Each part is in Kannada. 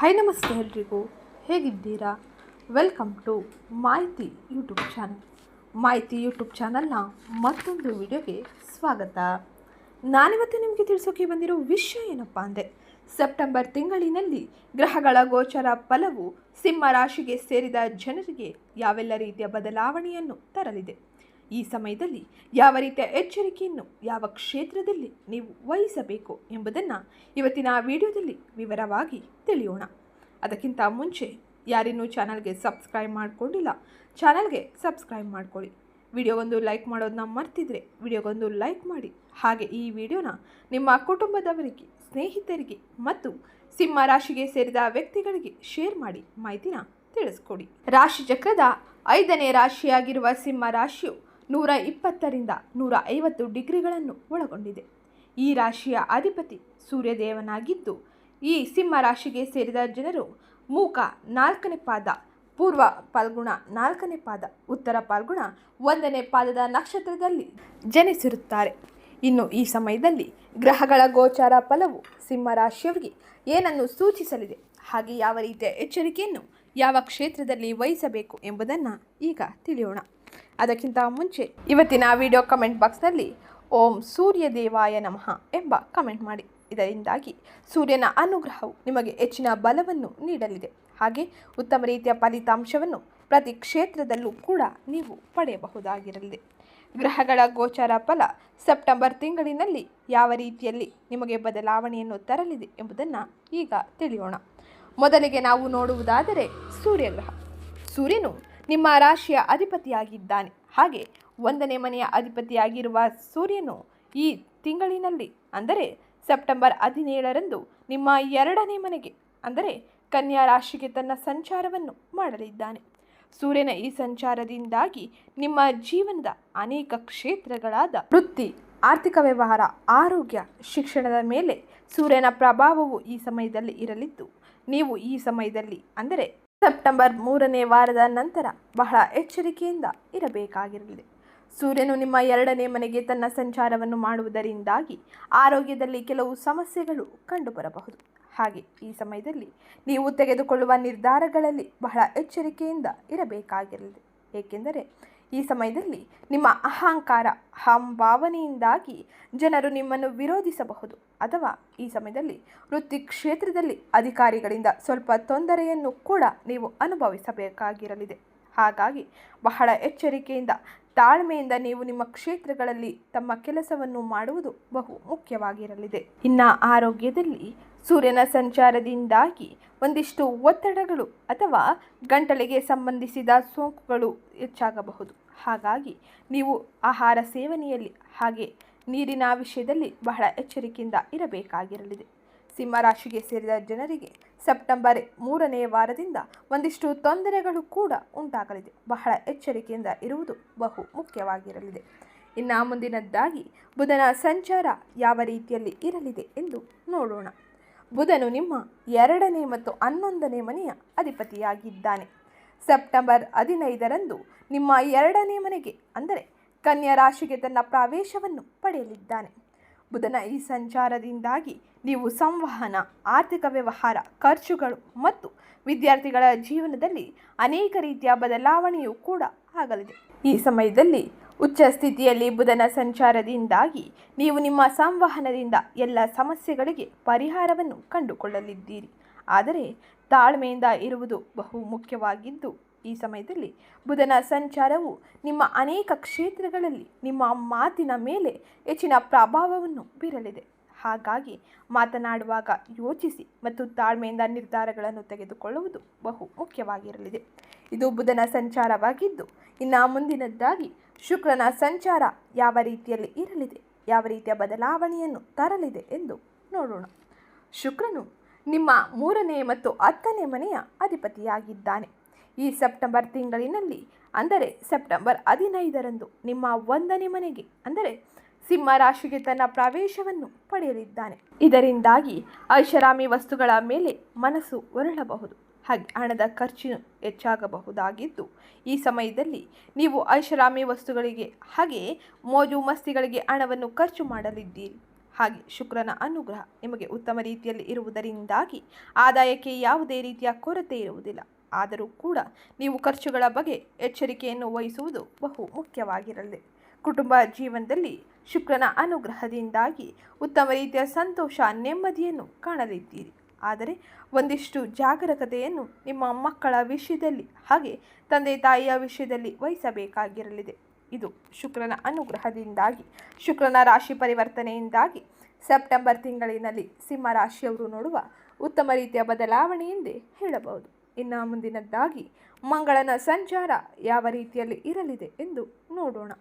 ಹಾಯ್ ನಮಸ್ತೆ ಎಲ್ರಿಗೂ. ಹೇಗಿದ್ದೀರಾ? Welcome to Mahiti YouTube channel. Mahiti YouTube ಚಾನಲ್ನ ಮತ್ತೊಂದು ವಿಡಿಯೋಗೆ ಸ್ವಾಗತ. ನಾನಿವತ್ತು ನಿಮಗೆ ತಿಳಿಸೋಕೆ ಬಂದಿರೋ ವಿಷಯ ಏನಪ್ಪ ಅಂದರೆ, ಸೆಪ್ಟೆಂಬರ್ ತಿಂಗಳಿನಲ್ಲಿ ಗ್ರಹಗಳ ಗೋಚರ ಫಲವು ಸಿಂಹ ರಾಶಿಗೆ ಸೇರಿದ ಜನರಿಗೆ ಯಾವೆಲ್ಲ ರೀತಿಯ ಬದಲಾವಣೆಯನ್ನು ತರಲಿದೆ? ಈ ಸಮಯದಲ್ಲಿ ಯಾವ ರೀತಿಯ ಎಚ್ಚರಿಕೆಯನ್ನು ಯಾವ ಕ್ಷೇತ್ರದಲ್ಲಿ ನೀವು ವಹಿಸಬೇಕು ಎಂಬುದನ್ನು ಇವತ್ತಿನ ವಿಡಿಯೋದಲ್ಲಿ ವಿವರವಾಗಿ ತಿಳಿಯೋಣ. ಅದಕ್ಕಿಂತ ಮುಂಚೆ ಯಾರಿನ್ನೂ ಚಾನಲ್ಗೆ ಸಬ್ಸ್ಕ್ರೈಬ್ ಮಾಡಿಕೊಂಡಿಲ್ಲ, ಚಾನಲ್ಗೆ ಸಬ್ಸ್ಕ್ರೈಬ್ ಮಾಡ್ಕೊಳ್ಳಿ. ವಿಡಿಯೋಗೊಂದು ಲೈಕ್ ಮಾಡೋದನ್ನ ಮರ್ತಿದ್ರೆ ವಿಡಿಯೋಗೊಂದು ಲೈಕ್ ಮಾಡಿ. ಹಾಗೆ ಈ ವಿಡಿಯೋನ ನಿಮ್ಮ ಕುಟುಂಬದವರಿಗೆ, ಸ್ನೇಹಿತರಿಗೆ ಮತ್ತು ಸಿಂಹ ರಾಶಿಗೆ ಸೇರಿದ ವ್ಯಕ್ತಿಗಳಿಗೆ ಶೇರ್ ಮಾಡಿ ಮಾಹಿತಿನ ತಿಳಿಸ್ಕೊಡಿ. ರಾಶಿ ಚಕ್ರದ ಐದನೇ ರಾಶಿಯಾಗಿರುವ ಸಿಂಹ ರಾಶಿಯು ನೂರ ಇಪ್ಪತ್ತರಿಂದ ನೂರ ಐವತ್ತು ಡಿಗ್ರಿಗಳನ್ನು ಒಳಗೊಂಡಿದೆ. ಈ ರಾಶಿಯ ಅಧಿಪತಿ ಸೂರ್ಯದೇವನಾಗಿದ್ದು, ಈ ಸಿಂಹ ರಾಶಿಗೆ ಸೇರಿದ ಜನರು ಮೂಕ ನಾಲ್ಕನೇ ಪಾದ, ಪೂರ್ವ ಪಾಲ್ಗುಣ ನಾಲ್ಕನೇ ಪಾದ, ಉತ್ತರ ಪಾಲ್ಗುಣ ಒಂದನೇ ಪಾದದ ನಕ್ಷತ್ರದಲ್ಲಿ ಜನಿಸಿರುತ್ತಾರೆ. ಇನ್ನು ಈ ಸಮಯದಲ್ಲಿ ಗ್ರಹಗಳ ಗೋಚಾರ ಫಲವು ಸಿಂಹ ರಾಶಿಯವರಿಗೆ ಏನನ್ನು ಸೂಚಿಸಲಿದೆ? ಹಾಗೆ ಯಾವ ರೀತಿಯ ಎಚ್ಚರಿಕೆಯನ್ನು ಯಾವ ಕ್ಷೇತ್ರದಲ್ಲಿ ವಹಿಸಬೇಕು ಎಂಬುದನ್ನು ಈಗ ತಿಳಿಯೋಣ. ಅದಕ್ಕಿಂತ ಮುಂಚೆ ಇವತ್ತಿನ ವಿಡಿಯೋ ಕಮೆಂಟ್ ಬಾಕ್ಸ್ನಲ್ಲಿ ಓಂ ಸೂರ್ಯ ದೇವಾಯ ನಮಃ ಎಂಬ ಕಮೆಂಟ್ ಮಾಡಿ. ಇದರಿಂದಾಗಿ ಸೂರ್ಯನ ಅನುಗ್ರಹವು ನಿಮಗೆ ಹೆಚ್ಚಿನ ಬಲವನ್ನು ನೀಡಲಿದೆ. ಹಾಗೆ ಉತ್ತಮ ರೀತಿಯ ಫಲಿತಾಂಶವನ್ನು ಪ್ರತಿ ಕ್ಷೇತ್ರದಲ್ಲೂ ಕೂಡ ನೀವು ಪಡೆಯಬಹುದಾಗಿರಲಿದೆ. ಗ್ರಹಗಳ ಗೋಚಾರ ಫಲ ಸೆಪ್ಟೆಂಬರ್ ತಿಂಗಳಿನಲ್ಲಿ ಯಾವ ರೀತಿಯಲ್ಲಿ ನಿಮಗೆ ಬದಲಾವಣೆಯನ್ನು ತರಲಿದೆ ಎಂಬುದನ್ನು ಈಗ ತಿಳಿಯೋಣ. ಮೊದಲಿಗೆ ನಾವು ನೋಡುವುದಾದರೆ ಸೂರ್ಯಗ್ರಹ ಸೂರ್ಯನು ನಿಮ್ಮ ರಾಶಿಯ ಅಧಿಪತಿಯಾಗಿದ್ದಾನೆ. ಹಾಗೆ ಒಂದನೇ ಮನೆಯ ಅಧಿಪತಿಯಾಗಿರುವ ಸೂರ್ಯನು ಈ ತಿಂಗಳಿನಲ್ಲಿ, ಅಂದರೆ ಸೆಪ್ಟೆಂಬರ್ ಹದಿನೇಳರಂದು ನಿಮ್ಮ ಎರಡನೇ ಮನೆಗೆ, ಅಂದರೆ ಕನ್ಯಾ ರಾಶಿಗೆ ತನ್ನ ಸಂಚಾರವನ್ನು ಮಾಡಲಿದ್ದಾನೆ. ಸೂರ್ಯನ ಈ ಸಂಚಾರದಿಂದಾಗಿ ನಿಮ್ಮ ಜೀವನದ ಅನೇಕ ಕ್ಷೇತ್ರಗಳಾದ ವೃತ್ತಿ, ಆರ್ಥಿಕ ವ್ಯವಹಾರ, ಆರೋಗ್ಯ, ಶಿಕ್ಷಣದ ಮೇಲೆ ಸೂರ್ಯನ ಪ್ರಭಾವವು ಈ ಸಮಯದಲ್ಲಿ ಇರಲಿದ್ದು, ನೀವು ಈ ಸಮಯದಲ್ಲಿ, ಅಂದರೆ ಸೆಪ್ಟೆಂಬರ್ ಮೂರನೇ ವಾರದ ನಂತರ ಬಹಳ ಎಚ್ಚರಿಕೆಯಿಂದ ಇರಬೇಕಾಗಿರಲಿದೆ ಸೂರ್ಯನು ನಿಮ್ಮ ಎರಡನೇ ಮನೆಗೆ ತನ್ನ ಸಂಚಾರವನ್ನು ಮಾಡುವುದರಿಂದಾಗಿ ಆರೋಗ್ಯದಲ್ಲಿ ಕೆಲವು ಸಮಸ್ಯೆಗಳು ಕಂಡುಬರಬಹುದು. ಹಾಗೆ ಈ ಸಮಯದಲ್ಲಿ ನೀವು ತೆಗೆದುಕೊಳ್ಳುವ ನಿರ್ಧಾರಗಳಲ್ಲಿ ಬಹಳ ಎಚ್ಚರಿಕೆಯಿಂದ ಇರಬೇಕಾಗಿರಲಿದೆ ಏಕೆಂದರೆ ಈ ಸಮಯದಲ್ಲಿ ನಿಮ್ಮ ಅಹಂಕಾರ ಹಂಭಾವನೆಯಿಂದಾಗಿ ಜನರು ನಿಮ್ಮನ್ನು ವಿರೋಧಿಸಬಹುದು. ಅಥವಾ ಈ ಸಮಯದಲ್ಲಿ ವೃತ್ತಿ ಕ್ಷೇತ್ರದಲ್ಲಿ ಅಧಿಕಾರಿಗಳಿಂದ ಸ್ವಲ್ಪ ತೊಂದರೆಯನ್ನು ಕೂಡ ನೀವು ಅನುಭವಿಸಬೇಕಾಗಿರಲಿದೆ. ಹಾಗಾಗಿ ಬಹಳ ಎಚ್ಚರಿಕೆಯಿಂದ, ತಾಳ್ಮೆಯಿಂದ ನೀವು ನಿಮ್ಮ ಕ್ಷೇತ್ರಗಳಲ್ಲಿ ತಮ್ಮ ಕೆಲಸವನ್ನು ಮಾಡುವುದು ಬಹು ಮುಖ್ಯವಾಗಿರಲಿದೆ. ಇನ್ನು ಆರೋಗ್ಯದಲ್ಲಿ ಸೂರ್ಯನ ಸಂಚಾರದಿಂದಾಗಿ ಒಂದಿಷ್ಟು ಒತ್ತಡಗಳು ಅಥವಾ ಗಂಟಲಿಗೆ ಸಂಬಂಧಿಸಿದ ಸೋಂಕುಗಳು ಹೆಚ್ಚಾಗಬಹುದು. ಹಾಗಾಗಿ ನೀವು ಆಹಾರ ಸೇವನೆಯಲ್ಲಿ ಹಾಗೆ ನೀರಿನ ವಿಷಯದಲ್ಲಿ ಬಹಳ ಎಚ್ಚರಿಕೆಯಿಂದ ಇರಬೇಕಾಗಿರಲಿದೆ. ಸಿಂಹರಾಶಿಗೆ ಸೇರಿದ ಜನರಿಗೆ ಸೆಪ್ಟೆಂಬರ್ ಮೂರನೇ ವಾರದಿಂದ ಒಂದಿಷ್ಟು ತೊಂದರೆಗಳು ಕೂಡ ಉಂಟಾಗಲಿದೆ. ಬಹಳ ಎಚ್ಚರಿಕೆಯಿಂದ ಇರುವುದು ಬಹು ಮುಖ್ಯವಾಗಿರಲಿದೆ. ಇನ್ನು ಮುಂದಿನದ್ದಾಗಿ ಬುಧನ ಸಂಚಾರ ಯಾವ ರೀತಿಯಲ್ಲಿ ಇರಲಿದೆ ಎಂದು ನೋಡೋಣ. ಬುಧನು ನಿಮ್ಮ ಎರಡನೇ ಮತ್ತು ಹನ್ನೊಂದನೇ ಮನೆಯ ಅಧಿಪತಿಯಾಗಿದ್ದಾನೆ. ಸೆಪ್ಟೆಂಬರ್ ಹದಿನೈದರಂದು ನಿಮ್ಮ ಎರಡನೇ ಮನೆಗೆ, ಅಂದರೆ ಕನ್ಯಾ ರಾಶಿಗೆ ತನ್ನ ಪ್ರವೇಶವನ್ನು ಪಡೆಯಲಿದ್ದಾನೆ. ಬುಧನ ಈ ಸಂಚಾರದಿಂದಾಗಿ ನೀವು ಸಂವಹನ, ಆರ್ಥಿಕ ವ್ಯವಹಾರ, ಖರ್ಚುಗಳು ಮತ್ತು ವಿದ್ಯಾರ್ಥಿಗಳ ಜೀವನದಲ್ಲಿ ಅನೇಕ ರೀತಿಯ ಬದಲಾವಣೆಯೂ ಕೂಡ ಆಗಲಿದೆ. ಈ ಸಮಯದಲ್ಲಿ ಉಚ್ಚ ಸ್ಥಿತಿಯಲ್ಲಿ ಬುಧನ ಸಂಚಾರದಿಂದಾಗಿ ನೀವು ನಿಮ್ಮ ಸಂವಹನದಿಂದ ಎಲ್ಲ ಸಮಸ್ಯೆಗಳಿಗೆ ಪರಿಹಾರವನ್ನು ಕಂಡುಕೊಳ್ಳಲಿದ್ದೀರಿ. ಆದರೆ ತಾಳ್ಮೆಯಿಂದ ಇರುವುದು ಬಹು ಮುಖ್ಯವಾಗಿದ್ದು, ಈ ಸಮಯದಲ್ಲಿ ಬುಧನ ಸಂಚಾರವು ನಿಮ್ಮ ಅನೇಕ ಕ್ಷೇತ್ರಗಳಲ್ಲಿ ನಿಮ್ಮ ಮಾತಿನ ಮೇಲೆ ಹೆಚ್ಚಿನ ಪ್ರಭಾವವನ್ನು ಬೀರಲಿದೆ. ಹಾಗಾಗಿ ಮಾತನಾಡುವಾಗ ಯೋಚಿಸಿ ಮತ್ತು ತಾಳ್ಮೆಯಿಂದ ನಿರ್ಧಾರಗಳನ್ನು ತೆಗೆದುಕೊಳ್ಳುವುದು ಬಹು ಮುಖ್ಯವಾಗಿರಲಿದೆ. ಇದು ಬುಧನ ಸಂಚಾರವಾಗಿದ್ದು, ಇನ್ನು ಮುಂದಿನದ್ದಾಗಿ ಶುಕ್ರನ ಸಂಚಾರ ಯಾವ ರೀತಿಯಲ್ಲಿ ಇರಲಿದೆ, ಯಾವ ರೀತಿಯ ಬದಲಾವಣೆಯನ್ನು ತರಲಿದೆ ಎಂದು ನೋಡೋಣ. ಶುಕ್ರನು ನಿಮ್ಮ ಮೂರನೇ ಮತ್ತು ಹತ್ತನೇ ಮನೆಯ ಅಧಿಪತಿಯಾಗಿದ್ದಾನೆ. ಈ ಸೆಪ್ಟೆಂಬರ್ ತಿಂಗಳಿನಲ್ಲಿ, ಅಂದರೆ ಸೆಪ್ಟೆಂಬರ್ ಹದಿನೈದರಂದು ನಿಮ್ಮ ಒಂದನೇ ಮನೆಗೆ, ಅಂದರೆ ಸಿಂಹ ರಾಶಿಗೆ ತನ್ನ ಪ್ರವೇಶವನ್ನು ಪಡೆಯಲಿದ್ದಾನೆ. ಇದರಿಂದಾಗಿ ಐಷಾರಾಮಿ ವಸ್ತುಗಳ ಮೇಲೆ ಮನಸ್ಸು ಹೊರಳಬಹುದು. ಹಾಗೆ ಹಣದ ಖರ್ಚು ಹೆಚ್ಚಾಗಬಹುದಾಗಿದ್ದು, ಈ ಸಮಯದಲ್ಲಿ ನೀವು ಐಷಾರಾಮಿ ವಸ್ತುಗಳಿಗೆ ಹಾಗೆ ಮೋಜು ಮಸ್ತಿಗಳಿಗೆ ಹಣವನ್ನು ಖರ್ಚು ಮಾಡಲಿದ್ದೀರಿ. ಹಾಗೆ ಶುಕ್ರನ ಅನುಗ್ರಹ ನಿಮಗೆ ಉತ್ತಮ ರೀತಿಯಲ್ಲಿ ಇರುವುದರಿಂದಾಗಿ ಆದಾಯಕ್ಕೆ ಯಾವುದೇ ರೀತಿಯ ಕೊರತೆ ಇರುವುದಿಲ್ಲ. ಆದರೂ ಕೂಡ ನೀವು ಖರ್ಚುಗಳ ಬಗ್ಗೆ ಎಚ್ಚರಿಕೆಯನ್ನು ವಹಿಸುವುದು ಬಹು ಮುಖ್ಯವಾಗಿರಲಿದೆ ಕುಟುಂಬ ಜೀವನದಲ್ಲಿ ಶುಕ್ರನ ಅನುಗ್ರಹದಿಂದಾಗಿ ಉತ್ತಮ ರೀತಿಯ ಸಂತೋಷ, ನೆಮ್ಮದಿಯನ್ನು ಕಾಣಲಿದ್ದೀರಿ. ಆದರೆ ಒಂದಿಷ್ಟು ಜಾಗರೂಕತೆಯನ್ನು ನಿಮ್ಮ ಮಕ್ಕಳ ವಿಷಯದಲ್ಲಿ ಹಾಗೆ ತಂದೆ ತಾಯಿಯ ವಿಷಯದಲ್ಲಿ ವಹಿಸಬೇಕಾಗಿರಲಿದೆ. ಇದು ಶುಕ್ರನ ಅನುಗ್ರಹದಿಂದಾಗಿ, ಶುಕ್ರನ ರಾಶಿ ಪರಿವರ್ತನೆಯಿಂದಾಗಿ ಸೆಪ್ಟೆಂಬರ್ ತಿಂಗಳಿನಲ್ಲಿ ಸಿಂಹ ರಾಶಿಯವರು ನೋಡುವ ಉತ್ತಮ ರೀತಿಯ ಬದಲಾವಣೆ ಎಂದೇ ಹೇಳಬಹುದು. ಇನ್ನು ಮುಂದಿನದ್ದಾಗಿ, ಮಂಗಳನ ಸಂಚಾರ ಯಾವ ರೀತಿಯಲ್ಲಿ ಇರಲಿದೆ ಎಂದು ನೋಡೋಣ.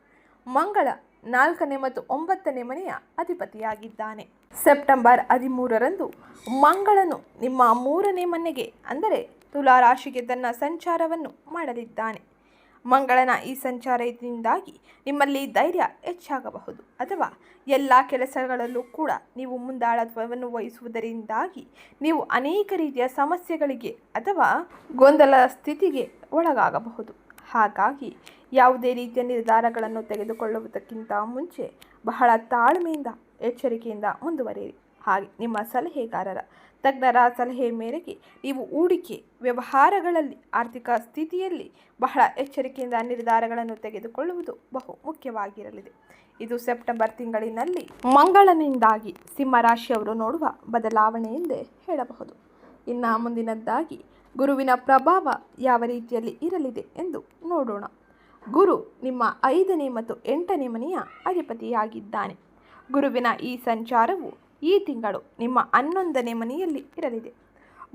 ಮಂಗಳ ನಾಲ್ಕನೇ ಮತ್ತು ಒಂಬತ್ತನೇ ಮನೆಯ ಅಧಿಪತಿಯಾಗಿದ್ದಾನೆ. ಸೆಪ್ಟೆಂಬರ್ ಹದಿಮೂರರಂದು ಮಂಗಳನು ನಿಮ್ಮ ಮೂರನೇ ಮನೆಗೆ, ಅಂದರೆ ತುಲಾ ರಾಶಿಗೆ ತನ್ನ ಸಂಚಾರವನ್ನು ಮಾಡಲಿದ್ದಾನೆ. ಮಂಗಳನ ಈ ಸಂಚಾರದಿಂದಾಗಿ ನಿಮ್ಮಲ್ಲಿ ಧೈರ್ಯ ಹೆಚ್ಚಾಗಬಹುದು. ಅಥವಾ ಎಲ್ಲ ಕೆಲಸಗಳಲ್ಲೂ ಕೂಡ ನೀವು ಮುಂದಾಳತ್ವವನ್ನು ವಹಿಸುವುದರಿಂದಾಗಿ ನೀವು ಅನೇಕ ರೀತಿಯ ಸಮಸ್ಯೆಗಳಿಗೆ ಅಥವಾ ಗೊಂದಲ ಸ್ಥಿತಿಗೆ ಒಳಗಾಗಬಹುದು. ಹಾಗಾಗಿ ಯಾವುದೇ ರೀತಿಯ ನಿರ್ಧಾರಗಳನ್ನು ತೆಗೆದುಕೊಳ್ಳುವುದಕ್ಕಿಂತ ಮುಂಚೆ ಬಹಳ ತಾಳ್ಮೆಯಿಂದ, ಎಚ್ಚರಿಕೆಯಿಂದ ಮುಂದುವರಿಯಿರಿ. ಹಾಗೆ ನಿಮ್ಮ ಸಲಹೆಗಾರರ ತಜ್ಞರ ಸಲಹೆ ಮೇರೆಗೆ ನೀವು ಹೂಡಿಕೆ, ವ್ಯವಹಾರಗಳಲ್ಲಿ ಆರ್ಥಿಕ ಸ್ಥಿತಿಯಲ್ಲಿ ಬಹಳ ಎಚ್ಚರಿಕೆಯಿಂದ ನಿರ್ಧಾರಗಳನ್ನು ತೆಗೆದುಕೊಳ್ಳುವುದು ಬಹು ಮುಖ್ಯವಾಗಿರಲಿದೆ. ಇದು ಸೆಪ್ಟೆಂಬರ್ ತಿಂಗಳಿನಲ್ಲಿ ಮಂಗಳನಿಂದಾಗಿ ಸಿಂಹರಾಶಿಯವರು ನೋಡುವ ಬದಲಾವಣೆ ಎಂದೇ ಹೇಳಬಹುದು. ಇನ್ನು ಮುಂದಿನದ್ದಾಗಿ, ಗುರುವಿನ ಪ್ರಭಾವ ಯಾವ ರೀತಿಯಲ್ಲಿ ಇರಲಿದೆ ಎಂದು ನೋಡೋಣ. ಗುರು ನಿಮ್ಮ ಐದನೇ ಮತ್ತು ಎಂಟನೇ ಮನೆಯ ಅಧಿಪತಿಯಾಗಿದ್ದಾನೆ. ಗುರುವಿನ ಈ ಸಂಚಾರವು ಈ ತಿಂಗಳು ನಿಮ್ಮ ಹನ್ನೊಂದನೇ ಮನೆಯಲ್ಲಿ ಇರಲಿದೆ.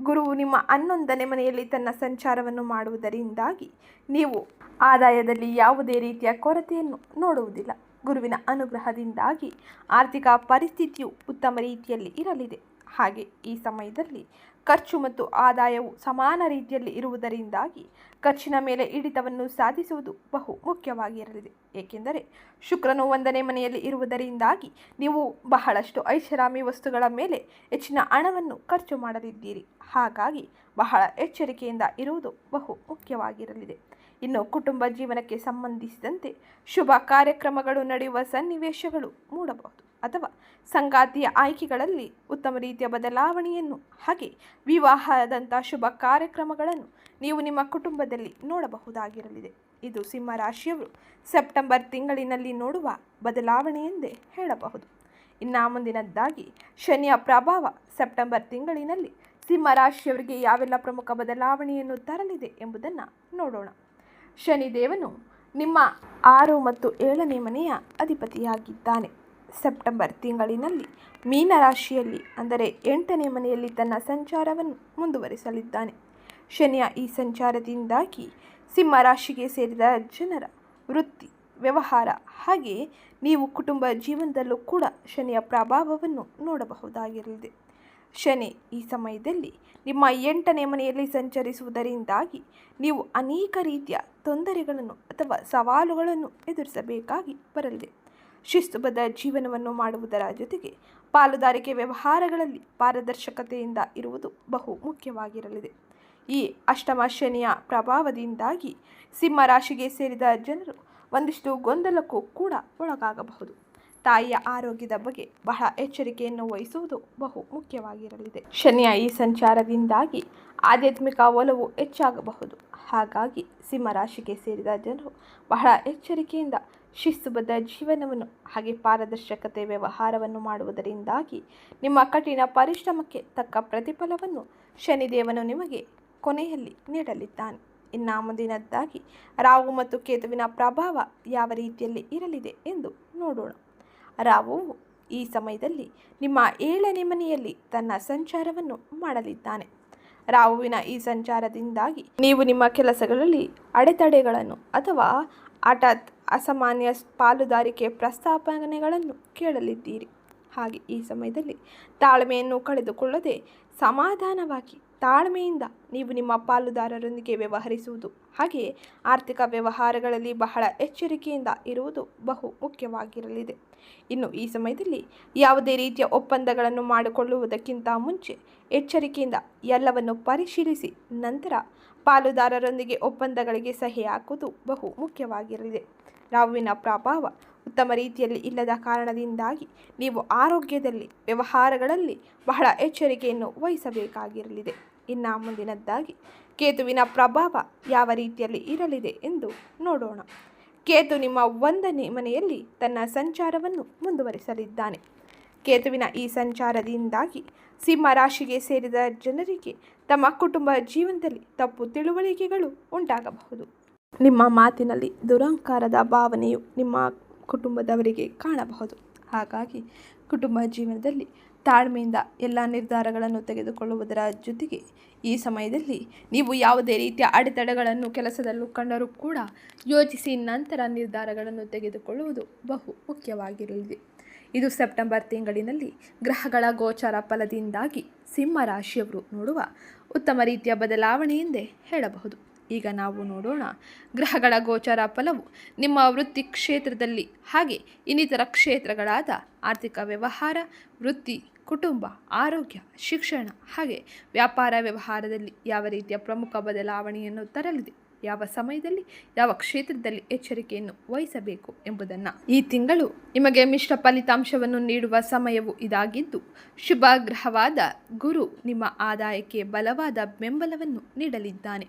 ಗುರುವು ನಿಮ್ಮ ಹನ್ನೊಂದನೇ ಮನೆಯಲ್ಲಿ ತನ್ನ ಸಂಚಾರವನ್ನು ಮಾಡುವುದರಿಂದಾಗಿ ನೀವು ಆದಾಯದಲ್ಲಿ ಯಾವುದೇ ರೀತಿಯ ಕೊರತೆಯನ್ನು ನೋಡುವುದಿಲ್ಲ. ಗುರುವಿನ ಅನುಗ್ರಹದಿಂದಾಗಿ ಆರ್ಥಿಕ ಪರಿಸ್ಥಿತಿಯು ಉತ್ತಮ ರೀತಿಯಲ್ಲಿ ಇರಲಿದೆ. ಹಾಗೆ ಈ ಸಮಯದಲ್ಲಿ ಖರ್ಚು ಮತ್ತು ಆದಾಯವು ಸಮಾನ ರೀತಿಯಲ್ಲಿ ಇರುವುದರಿಂದಾಗಿ ಖರ್ಚಿನ ಮೇಲೆ ಹಿಡಿತವನ್ನು ಸಾಧಿಸುವುದು ಬಹು ಮುಖ್ಯವಾಗಿರಲಿದೆ. ಏಕೆಂದರೆ ಶುಕ್ರನು ಒಂದನೇ ಮನೆಯಲ್ಲಿ ಇರುವುದರಿಂದಾಗಿ ನೀವು ಬಹಳಷ್ಟು ಐಷಾರಾಮಿ ವಸ್ತುಗಳ ಮೇಲೆ ಹೆಚ್ಚಿನ ಹಣವನ್ನು ಖರ್ಚು ಮಾಡಲಿದ್ದೀರಿ. ಹಾಗಾಗಿ ಬಹಳ ಎಚ್ಚರಿಕೆಯಿಂದ ಇರುವುದು ಬಹು ಮುಖ್ಯವಾಗಿರಲಿದೆ. ಇನ್ನು ಕುಟುಂಬ ಜೀವನಕ್ಕೆ ಸಂಬಂಧಿಸಿದಂತೆ ಶುಭ ಕಾರ್ಯಕ್ರಮಗಳು ನಡೆಯುವ ಸನ್ನಿವೇಶಗಳು ಮೂಡಬಹುದು. ಸಂಗಾತಿಯ ಆಯ್ಕೆಗಳಲ್ಲಿ ಉತ್ತಮ ರೀತಿಯ ಬದಲಾವಣೆಯನ್ನು, ಹಾಗೆ ವಿವಾಹದಂಥ ಶುಭ ಕಾರ್ಯಕ್ರಮಗಳನ್ನು ನೀವು ನಿಮ್ಮ ಕುಟುಂಬದಲ್ಲಿ ನೋಡಬಹುದಾಗಿರಲಿದೆ. ಇದು ಸಿಂಹ ರಾಶಿಯವರು ಸೆಪ್ಟೆಂಬರ್ ತಿಂಗಳಿನಲ್ಲಿ ನೋಡುವ ಬದಲಾವಣೆ ಎಂದೇ ಹೇಳಬಹುದು. ಇನ್ನು ಮುಂದಿನದ್ದಾಗಿ, ಶನಿಯ ಪ್ರಭಾವ ಸೆಪ್ಟೆಂಬರ್ ತಿಂಗಳಿನಲ್ಲಿ ಸಿಂಹ ರಾಶಿಯವರಿಗೆ ಯಾವೆಲ್ಲ ಪ್ರಮುಖ ಬದಲಾವಣೆಯನ್ನು ತರಲಿದೆ ಎಂಬುದನ್ನು ನೋಡೋಣ. ಶನಿದೇವನು ನಿಮ್ಮ ಆರು ಮತ್ತು ಏಳನೇ ಮನೆಯ ಅಧಿಪತಿಯಾಗಿದ್ದಾನೆ. ಸೆಪ್ಟೆಂಬರ್ ತಿಂಗಳಿನಲ್ಲಿ ಮೀನರಾಶಿಯಲ್ಲಿ, ಅಂದರೆ ಎಂಟನೇ ಮನೆಯಲ್ಲಿ ತನ್ನ ಸಂಚಾರವನ್ನು ಮುಂದುವರಿಸಲಿದ್ದಾನೆ. ಶನಿಯ ಈ ಸಂಚಾರದಿಂದಾಗಿ ಸಿಂಹ ರಾಶಿಗೆ ಸೇರಿದ ಜನರ ವೃತ್ತಿ, ವ್ಯವಹಾರ ಹಾಗೆ ನೀವು ಕುಟುಂಬ ಜೀವನದಲ್ಲೂ ಕೂಡ ಶನಿಯ ಪ್ರಭಾವವನ್ನು ನೋಡಬಹುದಾಗಿರಲಿದೆ. ಶನಿ ಈ ಸಮಯದಲ್ಲಿ ನಿಮ್ಮ ಎಂಟನೇ ಮನೆಯಲ್ಲಿ ಸಂಚರಿಸುವುದರಿಂದಾಗಿ ನೀವು ಅನೇಕ ರೀತಿಯ ತೊಂದರೆಗಳನ್ನು ಅಥವಾ ಸವಾಲುಗಳನ್ನು ಎದುರಿಸಬೇಕಾಗಿ ಬರಲಿದೆ. ಶಿಸ್ತುಬದ್ಧ ಜೀವನವನ್ನು ಮಾಡುವುದರ ಜೊತೆಗೆ ಪಾಲುದಾರಿಕೆ ವ್ಯವಹಾರಗಳಲ್ಲಿ ಪಾರದರ್ಶಕತೆಯಿಂದ ಇರುವುದು ಬಹು ಮುಖ್ಯವಾಗಿರಲಿದೆ. ಈ ಅಷ್ಟಮ ಶನಿಯ ಪ್ರಭಾವದಿಂದಾಗಿ ಸಿಂಹ ರಾಶಿಗೆ ಸೇರಿದ ಜನರು ಒಂದಿಷ್ಟು ಗೊಂದಲಕ್ಕೂ ಕೂಡ ಒಳಗಾಗಬಹುದು. ತಾಯಿಯ ಆರೋಗ್ಯದ ಬಗ್ಗೆ ಬಹಳ ಎಚ್ಚರಿಕೆಯನ್ನು ವಹಿಸುವುದು ಬಹು ಮುಖ್ಯವಾಗಿರಲಿದೆ. ಶನಿಯ ಈ ಸಂಚಾರದಿಂದಾಗಿ ಆಧ್ಯಾತ್ಮಿಕ ಒಲವು ಹೆಚ್ಚಾಗಬಹುದು. ಹಾಗಾಗಿ ಸಿಂಹ ರಾಶಿಗೆ ಸೇರಿದ ಜನರು ಬಹಳ ಎಚ್ಚರಿಕೆಯಿಂದ ಶಿಸ್ತುಬದ್ಧ ಜೀವನವನ್ನು ಹಾಗೆ ಪಾರದರ್ಶಕತೆ ವ್ಯವಹಾರವನ್ನು ಮಾಡುವುದರಿಂದಾಗಿ ನಿಮ್ಮ ಕಠಿಣ ಪರಿಶ್ರಮಕ್ಕೆ ತಕ್ಕ ಪ್ರತಿಫಲವನ್ನು ಶನಿದೇವನು ನಿಮಗೆ ಕೊನೆಯಲ್ಲಿ ನೀಡಲಿದ್ದಾನೆ. ಇನ್ನು ಮುಂದಿನದ್ದಾಗಿ ರಾಹು ಮತ್ತು ಕೇತುವಿನ ಪ್ರಭಾವ ಯಾವ ರೀತಿಯಲ್ಲಿ ಇರಲಿದೆ ಎಂದು ನೋಡೋಣ. ರಾಹುವು ಈ ಸಮಯದಲ್ಲಿ ನಿಮ್ಮ ಏಳನೇ ಮನೆಯಲ್ಲಿ ತನ್ನ ಸಂಚಾರವನ್ನು ಮಾಡಲಿದ್ದಾನೆ. ರಾಹುವಿನ ಈ ಸಂಚಾರದಿಂದಾಗಿ ನೀವು ನಿಮ್ಮ ಕೆಲಸಗಳಲ್ಲಿ ಅಡೆತಡೆಗಳನ್ನು ಅಥವಾ ಹಠಾತ್ ಅಸಾಮಾನ್ಯ ಪಾಲುದಾರಿಕೆ ಪ್ರಸ್ತಾಪನೆಗಳನ್ನು ಕೇಳಲಿದ್ದೀರಿ. ಹಾಗೆ ಈ ಸಮಯದಲ್ಲಿ ತಾಳ್ಮೆಯನ್ನು ಕಳೆದುಕೊಳ್ಳದೆ ಸಮಾಧಾನವಾಗಿ ತಾಳ್ಮೆಯಿಂದ ನೀವು ನಿಮ್ಮ ಪಾಲುದಾರರೊಂದಿಗೆ ವ್ಯವಹರಿಸುವುದು, ಹಾಗೆಯೇ ಆರ್ಥಿಕ ವ್ಯವಹಾರಗಳಲ್ಲಿ ಬಹಳ ಎಚ್ಚರಿಕೆಯಿಂದ ಇರುವುದು ಬಹು ಮುಖ್ಯವಾಗಿರಲಿದೆ. ಇನ್ನು ಈ ಸಮಯದಲ್ಲಿ ಯಾವುದೇ ರೀತಿಯ ಒಪ್ಪಂದಗಳನ್ನು ಮಾಡಿಕೊಳ್ಳುವುದಕ್ಕಿಂತ ಮುಂಚೆ ಎಚ್ಚರಿಕೆಯಿಂದ ಎಲ್ಲವನ್ನು ಪರಿಶೀಲಿಸಿ ನಂತರ ಪಾಲುದಾರರೊಂದಿಗೆ ಒಪ್ಪಂದಗಳಿಗೆ ಸಹಿ ಹಾಕುವುದು ಬಹು ಮುಖ್ಯವಾಗಿರಲಿದೆ. ರಾಹುವಿನ ಪ್ರಭಾವ ಉತ್ತಮ ರೀತಿಯಲ್ಲಿ ಇಲ್ಲದ ಕಾರಣದಿಂದಾಗಿ ನೀವು ಆರೋಗ್ಯದಲ್ಲಿ, ವ್ಯವಹಾರಗಳಲ್ಲಿ ಬಹಳ ಎಚ್ಚರಿಕೆಯನ್ನು ವಹಿಸಬೇಕಾಗಿರಲಿದೆ. ಇನ್ನು ಮುಂದಿನದ್ದಾಗಿ, ಕೇತುವಿನ ಪ್ರಭಾವ ಯಾವ ರೀತಿಯಲ್ಲಿ ಇರಲಿದೆ ಎಂದು ನೋಡೋಣ. ಕೇತು ನಿಮ್ಮ ಒಂದನೇ ಮನೆಯಲ್ಲಿ ತನ್ನ ಸಂಚಾರವನ್ನು ಮುಂದುವರಿಸಲಿದ್ದಾನೆ. ಕೇತುವಿನ ಈ ಸಂಚಾರದಿಂದಾಗಿ ಸಿಂಹ ರಾಶಿಗೆ ಸೇರಿದ ಜನರಿಗೆ ತಮ್ಮ ಕುಟುಂಬ ಜೀವನದಲ್ಲಿ ತಪ್ಪು ತಿಳುವಳಿಕೆಗಳು ಉಂಟಾಗಬಹುದು. ನಿಮ್ಮ ಮಾತಿನಲ್ಲಿ ದುರಹಂಕಾರದ ಭಾವನೆಯು ನಿಮ್ಮ ಕುಟುಂಬದವರಿಗೆ ಕಾಣಬಹುದು. ಹಾಗಾಗಿ ಕುಟುಂಬ ಜೀವನದಲ್ಲಿ ತಾಳ್ಮೆಯಿಂದ ಎಲ್ಲ ನಿರ್ಧಾರಗಳನ್ನು ತೆಗೆದುಕೊಳ್ಳುವುದರ ಜೊತೆಗೆ ಈ ಸಮಯದಲ್ಲಿ ನೀವು ಯಾವುದೇ ರೀತಿಯ ಅಡೆತಡೆಗಳನ್ನು ಕೆಲಸದಲ್ಲೂ ಕಂಡರೂ ಕೂಡ ಯೋಚಿಸಿ ನಂತರ ನಿರ್ಧಾರಗಳನ್ನು ತೆಗೆದುಕೊಳ್ಳುವುದು ಬಹು ಮುಖ್ಯವಾಗಿರಲಿದೆ ಇದು ಸೆಪ್ಟೆಂಬರ್ ತಿಂಗಳಿನಲ್ಲಿ ಗ್ರಹಗಳ ಗೋಚಾರ ಫಲದಿಂದಾಗಿ ಸಿಂಹ ರಾಶಿಯವರು ನೋಡುವ ಉತ್ತಮ ರೀತಿಯ ಬದಲಾವಣೆ ಎಂದೇ ಹೇಳಬಹುದು. ಈಗ ನಾವು ನೋಡೋಣ ಗ್ರಹಗಳ ಗೋಚಾರ ಫಲವು ನಿಮ್ಮ ವೃತ್ತಿ ಕ್ಷೇತ್ರದಲ್ಲಿ ಹಾಗೆ ಇನ್ನಿತರ ಕ್ಷೇತ್ರಗಳಾದ ಆರ್ಥಿಕ ವ್ಯವಹಾರ, ವೃತ್ತಿ, ಕುಟುಂಬ, ಆರೋಗ್ಯ, ಶಿಕ್ಷಣ ಹಾಗೆ ವ್ಯಾಪಾರ ವ್ಯವಹಾರದಲ್ಲಿ ಯಾವ ರೀತಿಯ ಪ್ರಮುಖ ಬದಲಾವಣೆಯನ್ನು ತರಲಿದೆ? ಯಾವ ಸಮಯದಲ್ಲಿ, ಯಾವ ಕ್ಷೇತ್ರದಲ್ಲಿ ಎಚ್ಚರಿಕೆಯನ್ನು ವಹಿಸಬೇಕು ಎಂಬುದನ್ನು. ಈ ತಿಂಗಳು ನಿಮಗೆ ಮಿಶ್ರ ಫಲಿತಾಂಶವನ್ನು ನೀಡುವ ಸಮಯವು ಇದಾಗಿದ್ದು ಶುಭ ಗ್ರಹವಾದ ಗುರು ನಿಮ್ಮ ಆದಾಯಕ್ಕೆ ಬಲವಾದ ಬೆಂಬಲವನ್ನು ನೀಡಲಿದ್ದಾನೆ.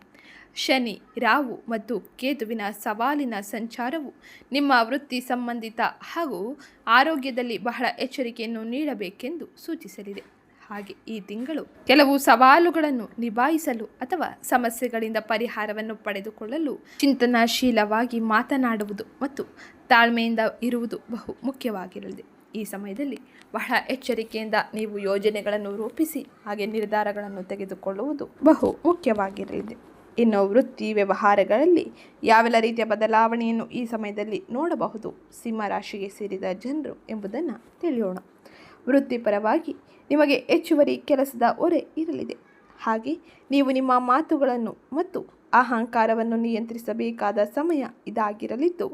ಶನಿ ರಾವು ಮತ್ತು ಕೇತುವಿನ ಸವಾಲಿನ ಸಂಚಾರವು ನಿಮ್ಮ ವೃತ್ತಿ ಸಂಬಂಧಿತ ಹಾಗೂ ಆರೋಗ್ಯದಲ್ಲಿ ಬಹಳ ಎಚ್ಚರಿಕೆಯನ್ನು ನೀಡಬೇಕೆಂದು ಸೂಚಿಸಲಿದೆ. ಹಾಗೆ ಈ ತಿಂಗಳು ಕೆಲವು ಸವಾಲುಗಳನ್ನು ನಿಭಾಯಿಸಲು ಅಥವಾ ಸಮಸ್ಯೆಗಳಿಂದ ಪರಿಹಾರವನ್ನು ಪಡೆದುಕೊಳ್ಳಲು ಚಿಂತನಾಶೀಲವಾಗಿ ಮಾತನಾಡುವುದು ಮತ್ತು ತಾಳ್ಮೆಯಿಂದ ಇರುವುದು ಬಹು ಮುಖ್ಯವಾಗಿರಲಿದೆ. ಈ ಸಮಯದಲ್ಲಿ ಬಹಳ ಎಚ್ಚರಿಕೆಯಿಂದ ನೀವು ಯೋಜನೆಗಳನ್ನು ರೂಪಿಸಿ ಹಾಗೆ ನಿರ್ಧಾರಗಳನ್ನು ತೆಗೆದುಕೊಳ್ಳುವುದು ಬಹು ಮುಖ್ಯವಾಗಿರಲಿದೆ. ಇನ್ನು ವೃತ್ತಿ ವ್ಯವಹಾರಗಳಲ್ಲಿ ಯಾವೆಲ್ಲ ರೀತಿಯ ಬದಲಾವಣೆಯನ್ನು ಈ ಸಮಯದಲ್ಲಿ ನೋಡಬಹುದು, ಸಿಂಹರಾಶಿಗೆ ಸೇರಿದ ಜನರು ಎಂಬುದನ್ನು ತಿಳಿಯೋಣ. ವೃತ್ತಿಪರವಾಗಿ ನಿಮಗೆ ಹೆಚ್ಚುವರಿ ಕೆಲಸದ ಹೊರೆ ಇರಲಿದೆ. ಹಾಗೆ ನೀವು ನಿಮ್ಮ ಮಾತುಗಳನ್ನು ಮತ್ತು ಅಹಂಕಾರವನ್ನು ನಿಯಂತ್ರಿಸಬೇಕಾದ ಸಮಯ ಇದಾಗಿರಲಿದ್ದು,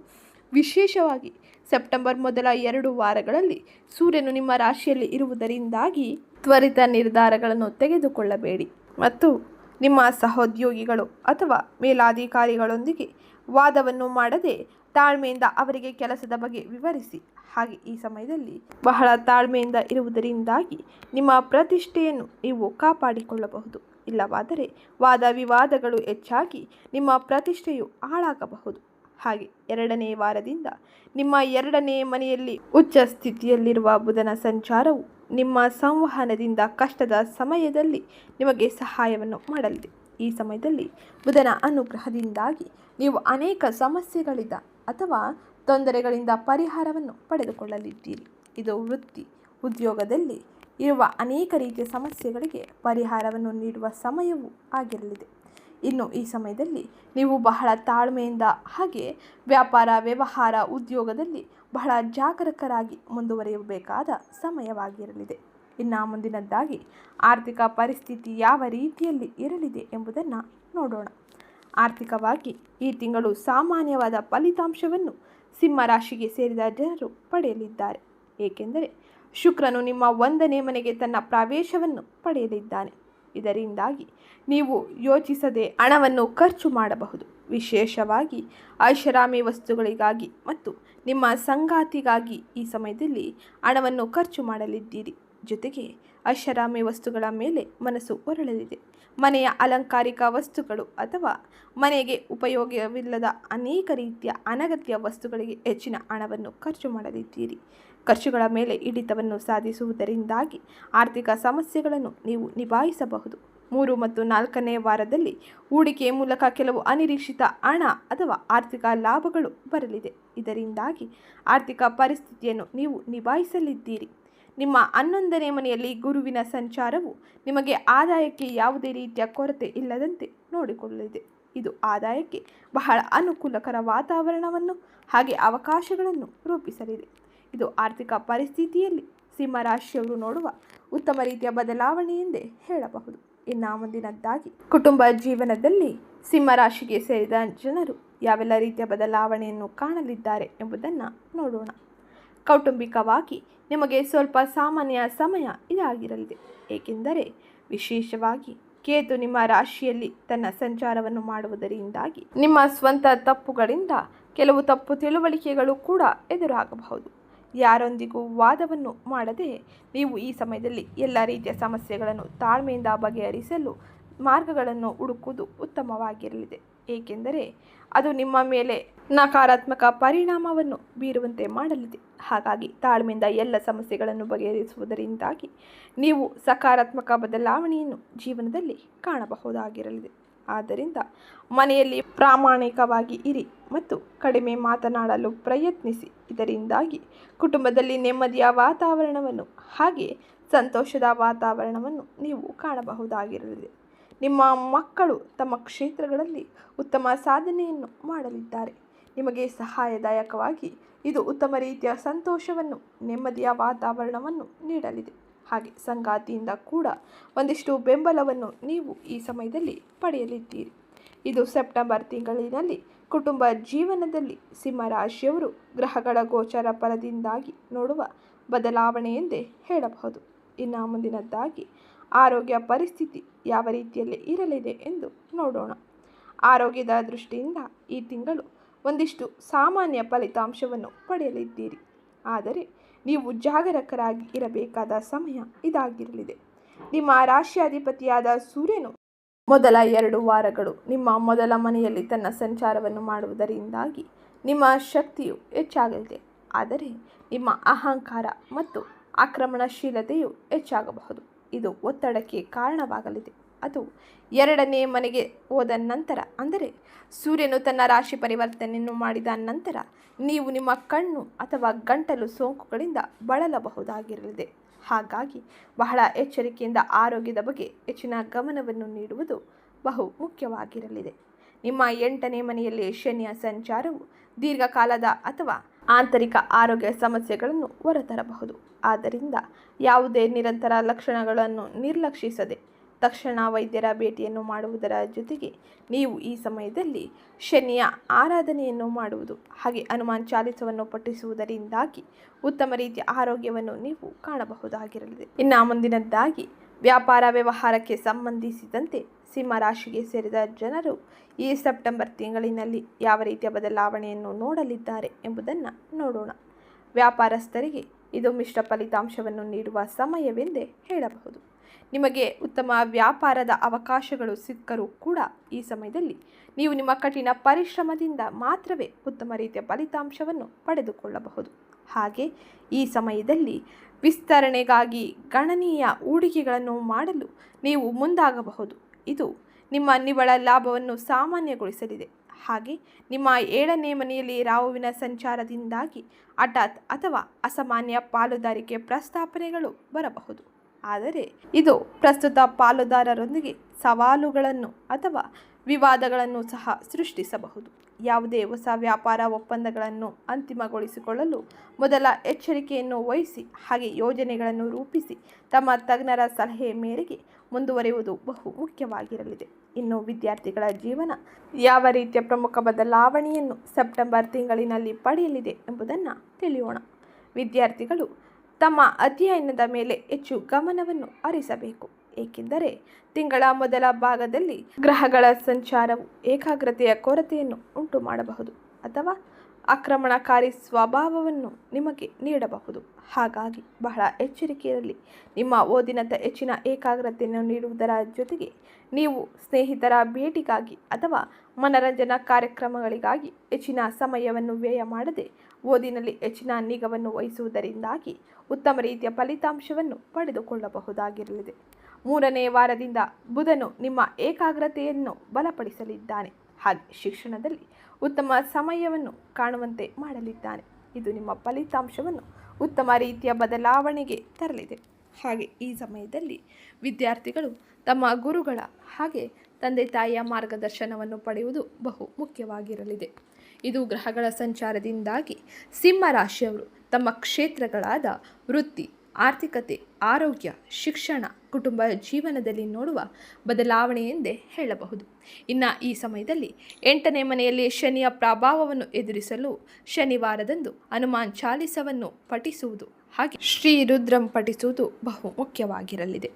ವಿಶೇಷವಾಗಿ ಸೆಪ್ಟೆಂಬರ್ ಮೊದಲ ಎರಡು ವಾರಗಳಲ್ಲಿ ಸೂರ್ಯನು ನಿಮ್ಮ ರಾಶಿಯಲ್ಲಿ ಇರುವುದರಿಂದಾಗಿ ತ್ವರಿತ ನಿರ್ಧಾರಗಳನ್ನು ತೆಗೆದುಕೊಳ್ಳಬೇಡಿ ಮತ್ತು ನಿಮ್ಮ ಸಹೋದ್ಯೋಗಿಗಳು ಅಥವಾ ಮೇಲಾಧಿಕಾರಿಗಳೊಂದಿಗೆ ವಾದವನ್ನು ಮಾಡದೆ ತಾಳ್ಮೆಯಿಂದ ಅವರಿಗೆ ಕೆಲಸದ ಬಗ್ಗೆ ವಿವರಿಸಿ. ಹಾಗೆ ಈ ಸಮಯದಲ್ಲಿ ಬಹಳ ತಾಳ್ಮೆಯಿಂದ ಇರುವುದರಿಂದಾಗಿ ನಿಮ್ಮ ಪ್ರತಿಷ್ಠೆಯನ್ನು ನೀವು ಕಾಪಾಡಿಕೊಳ್ಳಬಹುದು. ಇಲ್ಲವಾದರೆ ವಾದ ವಿವಾದಗಳು ಹೆಚ್ಚಾಗಿ ನಿಮ್ಮ ಪ್ರತಿಷ್ಠೆಯು ಹಾಳಾಗಬಹುದು. ಹಾಗೆ ಎರಡನೇ ವಾರದಿಂದ ನಿಮ್ಮ ಎರಡನೇ ಮನೆಯಲ್ಲಿ ಉಚ್ಚ ಸ್ಥಿತಿಯಲ್ಲಿರುವ ಬುಧನ ಸಂಚಾರವು ನಿಮ್ಮ ಸಂವಹನದಿಂದ ಕಷ್ಟದ ಸಮಯದಲ್ಲಿ ನಿಮಗೆ ಸಹಾಯವನ್ನು ಮಾಡಲಿದೆ. ಈ ಸಮಯದಲ್ಲಿ ಬುಧನ ಅನುಗ್ರಹದಿಂದಾಗಿ ನೀವು ಅನೇಕ ಸಮಸ್ಯೆಗಳಿಂದ ಅಥವಾ ತೊಂದರೆಗಳಿಂದ ಪರಿಹಾರವನ್ನು ಪಡೆದುಕೊಳ್ಳಲಿದ್ದೀರಿ. ಇದು ವೃತ್ತಿ ಉದ್ಯೋಗದಲ್ಲಿ ಇರುವ ಅನೇಕ ರೀತಿಯ ಸಮಸ್ಯೆಗಳಿಗೆ ಪರಿಹಾರವನ್ನು ನೀಡುವ ಸಮಯವೂ ಆಗಿರಲಿದೆ. ಇನ್ನು ಈ ಸಮಯದಲ್ಲಿ ನೀವು ಬಹಳ ತಾಳ್ಮೆಯಿಂದ ಹಾಗೆ ವ್ಯಾಪಾರ, ವ್ಯವಹಾರ ಉದ್ಯೋಗದಲ್ಲಿ ಬಹಳ ಜಾಗರೂಕರಾಗಿ ಮುಂದುವರಿಯಬೇಕಾದ ಸಮಯವಾಗಿರಲಿದೆ. ಇನ್ನು ಮುಂದಿನದ್ದಾಗಿ ಆರ್ಥಿಕ ಪರಿಸ್ಥಿತಿ ಯಾವ ರೀತಿಯಲ್ಲಿ ಇರಲಿದೆ ಎಂಬುದನ್ನು ನೋಡೋಣ. ಆರ್ಥಿಕವಾಗಿ ಈ ತಿಂಗಳು ಸಾಮಾನ್ಯವಾದ ಫಲಿತಾಂಶವನ್ನು ಸಿಂಹ ರಾಶಿಗೆ ಸೇರಿದ ಜನರು ಪಡೆಯಲಿದ್ದಾರೆ. ಏಕೆಂದರೆ ಶುಕ್ರನು ನಿಮ್ಮ ಒಂದನೇ ಮನೆಗೆ ತನ್ನ ಪ್ರವೇಶವನ್ನು ಪಡೆಯಲಿದ್ದಾನೆ. ಇದರಿಂದಾಗಿ ನೀವು ಯೋಚಿಸದೆ ಹಣವನ್ನು ಖರ್ಚು ಮಾಡಬಹುದು. ವಿಶೇಷವಾಗಿ ಐಷಾರಾಮಿ ವಸ್ತುಗಳಿಗಾಗಿ ಮತ್ತು ನಿಮ್ಮ ಸಂಗಾತಿಗಾಗಿ ಈ ಸಮಯದಲ್ಲಿ ಹಣವನ್ನು ಖರ್ಚು ಮಾಡಲಿದ್ದೀರಿ. ಜೊತೆಗೆ ಐಷಾರಾಮಿ ವಸ್ತುಗಳ ಮೇಲೆ ಮನಸ್ಸು ಹೊರಳಲಿದೆ ಮನೆಯ ಅಲಂಕಾರಿಕ ವಸ್ತುಗಳು ಅಥವಾ ಮನೆಗೆ ಉಪಯೋಗವಿಲ್ಲದ ಅನೇಕ ರೀತಿಯ ಅನಗತ್ಯ ವಸ್ತುಗಳಿಗೆ ಹೆಚ್ಚಿನ ಹಣವನ್ನು ಖರ್ಚು ಮಾಡಲಿದ್ದೀರಿ. ಖರ್ಚುಗಳ ಮೇಲೆ ಹಿಡಿತವನ್ನು ಸಾಧಿಸುವುದರಿಂದಾಗಿ ಆರ್ಥಿಕ ಸಮಸ್ಯೆಗಳನ್ನು ನೀವು ನಿಭಾಯಿಸಬಹುದು. ಮೂರು ಮತ್ತು ನಾಲ್ಕನೇ ವಾರದಲ್ಲಿ ಹೂಡಿಕೆ ಮೂಲಕ ಕೆಲವು ಅನಿರೀಕ್ಷಿತ ಹಣ ಅಥವಾ ಆರ್ಥಿಕ ಲಾಭಗಳು ಬರಲಿದೆ. ಇದರಿಂದಾಗಿ ಆರ್ಥಿಕ ಪರಿಸ್ಥಿತಿಯನ್ನು ನೀವು ನಿಭಾಯಿಸಲಿದ್ದೀರಿ. ನಿಮ್ಮ ಹನ್ನೊಂದನೇ ಮನೆಯಲ್ಲಿ ಗುರುವಿನ ಸಂಚಾರವು ನಿಮಗೆ ಆದಾಯಕ್ಕೆ ಯಾವುದೇ ರೀತಿಯ ಕೊರತೆ ಇಲ್ಲದಂತೆ ನೋಡಿಕೊಳ್ಳಲಿದೆ. ಇದು ಆದಾಯಕ್ಕೆ ಬಹಳ ಅನುಕೂಲಕರ ವಾತಾವರಣವನ್ನು ಹಾಗೆ ಅವಕಾಶಗಳನ್ನು ರೂಪಿಸಲಿದೆ. ಇದು ಆರ್ಥಿಕ ಪರಿಸ್ಥಿತಿಯಲ್ಲಿ ಸಿಂಹರಾಶಿಯವರು ನೋಡುವ ಉತ್ತಮ ರೀತಿಯ ಬದಲಾವಣೆ ಎಂದೇ ಹೇಳಬಹುದು. ಇನ್ನು ಮುಂದಿನದ್ದಾಗಿ ಕುಟುಂಬ ಜೀವನದಲ್ಲಿ ಸಿಂಹರಾಶಿಗೆ ಸೇರಿದ ಜನರು ಯಾವೆಲ್ಲ ರೀತಿಯ ಬದಲಾವಣೆಯನ್ನು ಕಾಣಲಿದ್ದಾರೆ ಎಂಬುದನ್ನು ನೋಡೋಣ. ಕೌಟುಂಬಿಕವಾಗಿ ನಿಮಗೆ ಸ್ವಲ್ಪ ಸಾಮಾನ್ಯ ಸಮಯ ಇದಾಗಿರಲಿದೆ. ಏಕೆಂದರೆ ವಿಶೇಷವಾಗಿ ಕೇತು ನಿಮ್ಮ ರಾಶಿಯಲ್ಲಿ ತನ್ನ ಸಂಚಾರವನ್ನು ಮಾಡುವುದರಿಂದಾಗಿ ನಿಮ್ಮ ಸ್ವಂತ ತಪ್ಪುಗಳಿಂದ ಕೆಲವು ತಪ್ಪು ತಿಳುವಳಿಕೆಗಳು ಕೂಡ ಎದುರಾಗಬಹುದು. ಯಾರೊಂದಿಗೂ ವಾದವನ್ನು ಮಾಡದೆ ನೀವು ಈ ಸಮಯದಲ್ಲಿ ಎಲ್ಲ ರೀತಿಯ ಸಮಸ್ಯೆಗಳನ್ನು ತಾಳ್ಮೆಯಿಂದ ಬಗೆಹರಿಸಲು ಮಾರ್ಗಗಳನ್ನು ಹುಡುಕುವುದು ಉತ್ತಮವಾಗಿರಲಿದೆ. ಏಕೆಂದರೆ ಅದು ನಿಮ್ಮ ಮೇಲೆ ನಕಾರಾತ್ಮಕ ಪರಿಣಾಮವನ್ನು ಬೀರುವಂತೆ ಮಾಡಲಿದೆ. ಹಾಗಾಗಿ ತಾಳ್ಮೆಯಿಂದ ಎಲ್ಲ ಸಮಸ್ಯೆಗಳನ್ನು ಬಗೆಹರಿಸುವುದರಿಂದಾಗಿ ನೀವು ಸಕಾರಾತ್ಮಕ ಬದಲಾವಣೆಯನ್ನು ಜೀವನದಲ್ಲಿ ಕಾಣಬಹುದಾಗಿರಲಿದೆ. ಆದ್ದರಿಂದ ಮನೆಯಲ್ಲಿ ಪ್ರಾಮಾಣಿಕವಾಗಿ ಇರಿ ಮತ್ತು ಕಡಿಮೆ ಮಾತನಾಡಲು ಪ್ರಯತ್ನಿಸಿ. ಇದರಿಂದಾಗಿ ಕುಟುಂಬದಲ್ಲಿ ನೆಮ್ಮದಿಯ ವಾತಾವರಣವನ್ನು ಹಾಗೆ ಸಂತೋಷದ ವಾತಾವರಣವನ್ನು ನೀವು ಕಾಣಬಹುದಾಗಿರಲಿದೆ. ನಿಮ್ಮ ಮಕ್ಕಳು ತಮ್ಮ ಕ್ಷೇತ್ರಗಳಲ್ಲಿ ಉತ್ತಮ ಸಾಧನೆಯನ್ನು ಮಾಡಲಿದ್ದಾರೆ. ನಿಮಗೆ ಸಹಾಯದಾಯಕವಾಗಿ ಇದು ಉತ್ತಮ ರೀತಿಯ ಸಂತೋಷವನ್ನು, ನೆಮ್ಮದಿಯ ವಾತಾವರಣವನ್ನು ನೀಡಲಿದೆ. ಹಾಗೆ ಸಂಗಾತಿಯಿಂದ ಕೂಡ ಒಂದಿಷ್ಟು ಬೆಂಬಲವನ್ನು ನೀವು ಈ ಸಮಯದಲ್ಲಿ ಪಡೆಯಲಿದ್ದೀರಿ. ಇದು ಸೆಪ್ಟೆಂಬರ್ ತಿಂಗಳಿನಲ್ಲಿ ಕುಟುಂಬ ಜೀವನದಲ್ಲಿ ಸಿಂಹರಾಶಿಯವರು ಗ್ರಹಗಳ ಗೋಚರ ಫಲದಿಂದಾಗಿ ನೋಡುವ ಬದಲಾವಣೆ ಎಂದೇ ಹೇಳಬಹುದು. ಇನ್ನು ಮುಂದಿನದ್ದಾಗಿ ಆರೋಗ್ಯ ಪರಿಸ್ಥಿತಿ ಯಾವ ರೀತಿಯಲ್ಲಿ ಇರಲಿದೆ ಎಂದು ನೋಡೋಣ. ಆರೋಗ್ಯದ ದೃಷ್ಟಿಯಿಂದ ಈ ತಿಂಗಳು ಒಂದಿಷ್ಟು ಸಾಮಾನ್ಯ ಫಲಿತಾಂಶವನ್ನು ಪಡೆಯಲಿದ್ದೀರಿ. ಆದರೆ ನೀವು ಜಾಗರಕರಾಗಿ ಇರಬೇಕಾದ ಸಮಯ ಇದಾಗಿರಲಿದೆ. ನಿಮ್ಮ ರಾಶಿಯಾಧಿಪತಿಯಾದ ಸೂರ್ಯನು ಮೊದಲ ಎರಡು ವಾರಗಳು ನಿಮ್ಮ ಮೊದಲ ಮನೆಯಲ್ಲಿ ತನ್ನ ಸಂಚಾರವನ್ನು ಮಾಡುವುದರಿಂದಾಗಿ ನಿಮ್ಮ ಶಕ್ತಿಯು ಹೆಚ್ಚಾಗಲಿದೆ. ಆದರೆ ನಿಮ್ಮ ಅಹಂಕಾರ ಮತ್ತು ಆಕ್ರಮಣಶೀಲತೆಯು ಹೆಚ್ಚಾಗಬಹುದು. ಇದು ಒತ್ತಡಕ್ಕೆ ಕಾರಣವಾಗಲಿದೆ. ಅದು ಎರಡನೇ ಮನೆಗೆ ಹೋದ ನಂತರ, ಅಂದರೆ ಸೂರ್ಯನು ತನ್ನ ರಾಶಿ ಪರಿವರ್ತನೆಯನ್ನು ಮಾಡಿದ ನಂತರ ನೀವು ನಿಮ್ಮ ಕಣ್ಣು ಅಥವಾ ಗಂಟಲು ಸೋಂಕುಗಳಿಂದ ಬಳಲಬಹುದಾಗಿರಲಿದೆ. ಹಾಗಾಗಿ ಬಹಳ ಎಚ್ಚರಿಕೆಯಿಂದ ಆರೋಗ್ಯದ ಬಗ್ಗೆ ಹೆಚ್ಚಿನ ಗಮನವನ್ನು ನೀಡುವುದು ಬಹು ಮುಖ್ಯವಾಗಿರಲಿದೆ. ನಿಮ್ಮ ಎಂಟನೇ ಮನೆಯಲ್ಲಿ ಶನಿಯ ಸಂಚಾರವು ದೀರ್ಘಕಾಲದ ಅಥವಾ ಆಂತರಿಕ ಆರೋಗ್ಯ ಸಮಸ್ಯೆಗಳನ್ನು ಹೊರತರಬಹುದು. ಆದ್ದರಿಂದ ಯಾವುದೇ ನಿರಂತರ ಲಕ್ಷಣಗಳನ್ನು ನಿರ್ಲಕ್ಷಿಸದೆ ತಕ್ಷಣ ವೈದ್ಯರ ಭೇಟಿಯನ್ನು ಮಾಡುವುದರ ಜೊತೆಗೆ ನೀವು ಈ ಸಮಯದಲ್ಲಿ ಶನಿಯ ಆರಾಧನೆಯನ್ನು ಮಾಡುವುದು, ಹಾಗೆ ಹನುಮಾನ್ ಚಾಲಿಸವನ್ನು ಪಠಿಸುವುದರಿಂದಾಗಿ ಉತ್ತಮ ರೀತಿಯ ಆರೋಗ್ಯವನ್ನು ನೀವು ಕಾಣಬಹುದಾಗಿರಲಿದೆ. ಇನ್ನು ಮುಂದಿನದ್ದಾಗಿ ವ್ಯಾಪಾರ ವ್ಯವಹಾರಕ್ಕೆ ಸಂಬಂಧಿಸಿದಂತೆ ಸಿಂಹ ರಾಶಿಗೆ ಸೇರಿದ ಜನರು ಈ ಸೆಪ್ಟೆಂಬರ್ ತಿಂಗಳಿನಲ್ಲಿ ಯಾವ ರೀತಿಯ ಬದಲಾವಣೆಯನ್ನು ನೋಡಲಿದ್ದಾರೆ ಎಂಬುದನ್ನು ನೋಡೋಣ. ವ್ಯಾಪಾರಸ್ಥರಿಗೆ ಇದು ಮಿಶ್ರ ಫಲಿತಾಂಶವನ್ನು ನೀಡುವ ಸಮಯವೆಂದೇ ಹೇಳಬಹುದು. ನಿಮಗೆ ಉತ್ತಮ ವ್ಯಾಪಾರದ ಅವಕಾಶಗಳು ಸಿಕ್ಕರೂ ಕೂಡ ಈ ಸಮಯದಲ್ಲಿ ನೀವು ನಿಮ್ಮ ಕಠಿಣ ಪರಿಶ್ರಮದಿಂದ ಮಾತ್ರವೇ ಉತ್ತಮ ರೀತಿಯ ಫಲಿತಾಂಶವನ್ನು ಪಡೆದುಕೊಳ್ಳಬಹುದು. ಹಾಗೆ ಈ ಸಮಯದಲ್ಲಿ ವಿಸ್ತರಣೆಗಾಗಿ ಗಣನೀಯ ಹೂಡಿಕೆಗಳನ್ನು ಮಾಡಲು ನೀವು ಮುಂದಾಗಬಹುದು. ಇದು ನಿಮ್ಮ ನಿವ್ವಳ ಲಾಭವನ್ನು ಸಾಮಾನ್ಯಗೊಳಿಸಲಿದೆ. ಹಾಗೆ ನಿಮ್ಮ ಏಳನೇ ಮನೆಯಲ್ಲಿ ರಾಹುವಿನ ಸಂಚಾರದಿಂದಾಗಿ ಹಠಾತ್ ಅಥವಾ ಅಸಾಮಾನ್ಯ ಪಾಲುದಾರಿಕೆ ಪ್ರಸ್ತಾಪನೆಗಳು ಬರಬಹುದು. ಆದರೆ ಇದು ಪ್ರಸ್ತುತ ಪಾಲುದಾರರೊಂದಿಗೆ ಸವಾಲುಗಳನ್ನು ಅಥವಾ ವಿವಾದಗಳನ್ನು ಸಹ ಸೃಷ್ಟಿಸಬಹುದು. ಯಾವುದೇ ಹೊಸ ವ್ಯಾಪಾರ ಒಪ್ಪಂದಗಳನ್ನು ಅಂತಿಮಗೊಳಿಸಿಕೊಳ್ಳಲು ಮೊದಲ ಎಚ್ಚರಿಕೆಯನ್ನು ವಹಿಸಿ, ಹಾಗೆ ಯೋಜನೆಗಳನ್ನು ರೂಪಿಸಿ, ತಮ್ಮ ತಜ್ಞರ ಸಲಹೆ ಮೇರೆಗೆ ಮುಂದುವರಿಯುವುದು ಬಹು ಮುಖ್ಯವಾಗಿರಲಿದೆ. ಇನ್ನು ವಿದ್ಯಾರ್ಥಿಗಳ ಜೀವನ ಯಾವ ರೀತಿಯ ಪ್ರಮುಖ ಬದಲಾವಣೆಯನ್ನು ಸೆಪ್ಟೆಂಬರ್ ತಿಂಗಳಿನಲ್ಲಿ ಪಡೆಯಲಿದೆ ಎಂಬುದನ್ನು ತಿಳಿಯೋಣ. ವಿದ್ಯಾರ್ಥಿಗಳು ತಮ್ಮ ಅಧ್ಯಯನದ ಮೇಲೆ ಹೆಚ್ಚು ಗಮನವನ್ನು ಹರಿಸಬೇಕು. ಏಕೆಂದರೆ ತಿಂಗಳ ಮೊದಲ ಭಾಗದಲ್ಲಿ ಗ್ರಹಗಳ ಸಂಚಾರವು ಏಕಾಗ್ರತೆಯ ಕೊರತೆಯನ್ನು ಉಂಟು ಮಾಡಬಹುದು ಅಥವಾ ಆಕ್ರಮಣಕಾರಿ ಸ್ವಭಾವವನ್ನು ನಿಮಗೆ ನೀಡಬಹುದು. ಹಾಗಾಗಿ ಬಹಳ ಎಚ್ಚರಿಕೆಯಲ್ಲಿ ನಿಮ್ಮ ಓದಿನಂತ ಹೆಚ್ಚಿನ ಏಕಾಗ್ರತೆಯನ್ನು ನೀಡುವುದರ ಜೊತೆಗೆ ನೀವು ಸ್ನೇಹಿತರ ಭೇಟಿಗಾಗಿ ಅಥವಾ ಮನರಂಜನಾ ಕಾರ್ಯಕ್ರಮಗಳಿಗಾಗಿ ಹೆಚ್ಚಿನ ಸಮಯವನ್ನು ವ್ಯಯ ಮಾಡದೆ ಓದಿನಲ್ಲಿ ಹೆಚ್ಚಿನ ನಿಗವನ್ನು ವಹಿಸುವುದರಿಂದಾಗಿ ಉತ್ತಮ ರೀತಿಯ ಫಲಿತಾಂಶವನ್ನು ಪಡೆದುಕೊಳ್ಳಬಹುದಾಗಿರಲಿದೆ. ಮೂರನೇ ವಾರದಿಂದ ಬುಧನು ನಿಮ್ಮ ಏಕಾಗ್ರತೆಯನ್ನು ಬಲಪಡಿಸಲಿದ್ದಾನೆ. ಹಾಗೆ ಶಿಕ್ಷಣದಲ್ಲಿ ಉತ್ತಮ ಸಮಯವನ್ನು ಕಾಣುವಂತೆ ಮಾಡಲಿದ್ದಾನೆ. ಇದು ನಿಮ್ಮ ಫಲಿತಾಂಶವನ್ನು ಉತ್ತಮ ರೀತಿಯ ಬದಲಾವಣೆಗೆ ತರಲಿದೆ. ಹಾಗೆ ಈ ಸಮಯದಲ್ಲಿ ವಿದ್ಯಾರ್ಥಿಗಳು ತಮ್ಮ ಗುರುಗಳ ಹಾಗೆ ತಂದೆ ತಾಯಿಯ ಮಾರ್ಗದರ್ಶನವನ್ನು ಪಡೆಯುವುದು ಬಹು ಮುಖ್ಯವಾಗಿರಲಿದೆ. ಇದು ಗ್ರಹಗಳ ಸಂಚಾರದಿಂದಾಗಿ ಸಿಂಹ ರಾಶಿಯವರು ತಮ್ಮ ಕ್ಷೇತ್ರಗಳಾದ ವೃತ್ತಿ ಆರ್ಥಿಕತೆ, ಆರೋಗ್ಯ, ಶಿಕ್ಷಣ, ಕುಟುಂಬ ಜೀವನದಲ್ಲಿ ನೋಡುವ ಬದಲಾವಣೆ ಎಂದೇ ಹೇಳಬಹುದು. ಇನ್ನು ಈ ಸಮಯದಲ್ಲಿ ಎಂಟನೇ ಮನೆಯಲ್ಲಿ ಶನಿಯ ಪ್ರಭಾವವನ್ನು ಎದುರಿಸಲು ಶನಿವಾರದಂದು ಹನುಮಾನ್ ಚಾಲಿಸವನ್ನು ಪಠಿಸುವುದು ಹಾಗೆ ಶ್ರೀ ರುದ್ರಂ ಪಠಿಸುವುದು ಬಹು ಮುಖ್ಯವಾಗಿರಲಿದೆ.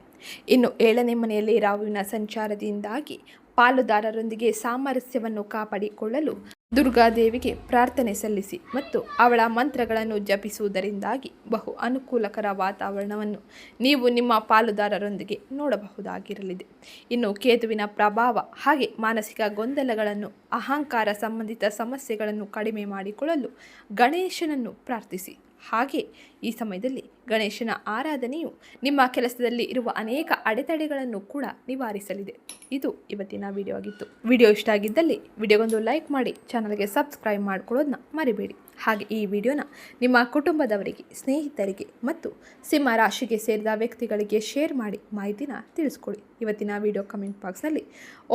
ಇನ್ನು ಏಳನೇ ಮನೆಯಲ್ಲಿ ರಾಹುವಿನ ಸಂಚಾರದಿಂದಾಗಿ ಪಾಲುದಾರರೊಂದಿಗೆ ಸಾಮರಸ್ಯವನ್ನು ಕಾಪಾಡಿಕೊಳ್ಳಲು ದುರ್ಗಾದೇವಿಗೆ ಪ್ರಾರ್ಥನೆ ಸಲ್ಲಿಸಿ ಮತ್ತು ಅವಳ ಮಂತ್ರಗಳನ್ನು ಜಪಿಸುವುದರಿಂದಾಗಿ ಬಹು ಅನುಕೂಲಕರ ವಾತಾವರಣವನ್ನು ನೀವು ನಿಮ್ಮ ಪಾಲುದಾರರೊಂದಿಗೆ ನೋಡಬಹುದಾಗಿರಲಿದೆ. ಇನ್ನು ಕೇತುವಿನ ಪ್ರಭಾವ ಹಾಗೆ ಮಾನಸಿಕ ಗೊಂದಲಗಳನ್ನು, ಅಹಂಕಾರ ಸಂಬಂಧಿತ ಸಮಸ್ಯೆಗಳನ್ನು ಕಡಿಮೆ ಮಾಡಿಕೊಳ್ಳಲು ಗಣೇಶನನ್ನು ಪ್ರಾರ್ಥಿಸಿ. ಹಾಗೆ ಈ ಸಮಯದಲ್ಲಿ ಗಣೇಶನ ಆರಾಧನೆಯು ನಿಮ್ಮ ಕೆಲಸದಲ್ಲಿ ಇರುವ ಅನೇಕ ಅಡೆತಡೆಗಳನ್ನು ಕೂಡ ನಿವಾರಿಸಲಿದೆ. ಇದು ಇವತ್ತಿನ ವಿಡಿಯೋ ಆಗಿತ್ತು. ವಿಡಿಯೋ ಇಷ್ಟ ಆಗಿದ್ದಲ್ಲಿ ವಿಡಿಯೋಗೊಂದು ಲೈಕ್ ಮಾಡಿ ಚಾನಲ್ಗೆ ಸಬ್ಸ್ಕ್ರೈಬ್ ಮಾಡ್ಕೊಳ್ಳೋದನ್ನ ಮರಿಬೇಡಿ. ಹಾಗೆ ಈ ವಿಡಿಯೋನ ನಿಮ್ಮ ಕುಟುಂಬದವರಿಗೆ, ಸ್ನೇಹಿತರಿಗೆ ಮತ್ತು ಸಿಂಹ ರಾಶಿಗೆ ಸೇರಿದ ವ್ಯಕ್ತಿಗಳಿಗೆ ಶೇರ್ ಮಾಡಿ ಮಾಹಿತಿನ ತಿಳಿಸ್ಕೊಳ್ಳಿ. ಇವತ್ತಿನ ವಿಡಿಯೋ ಕಮೆಂಟ್ ಬಾಕ್ಸ್ನಲ್ಲಿ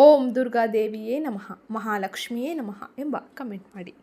ಓಂ ದುರ್ಗಾದೇವಿಯೇ ನಮಃ, ಮಹಾಲಕ್ಷ್ಮಿಯೇ ನಮಃ ಎಂಬ ಕಮೆಂಟ್ ಮಾಡಿ.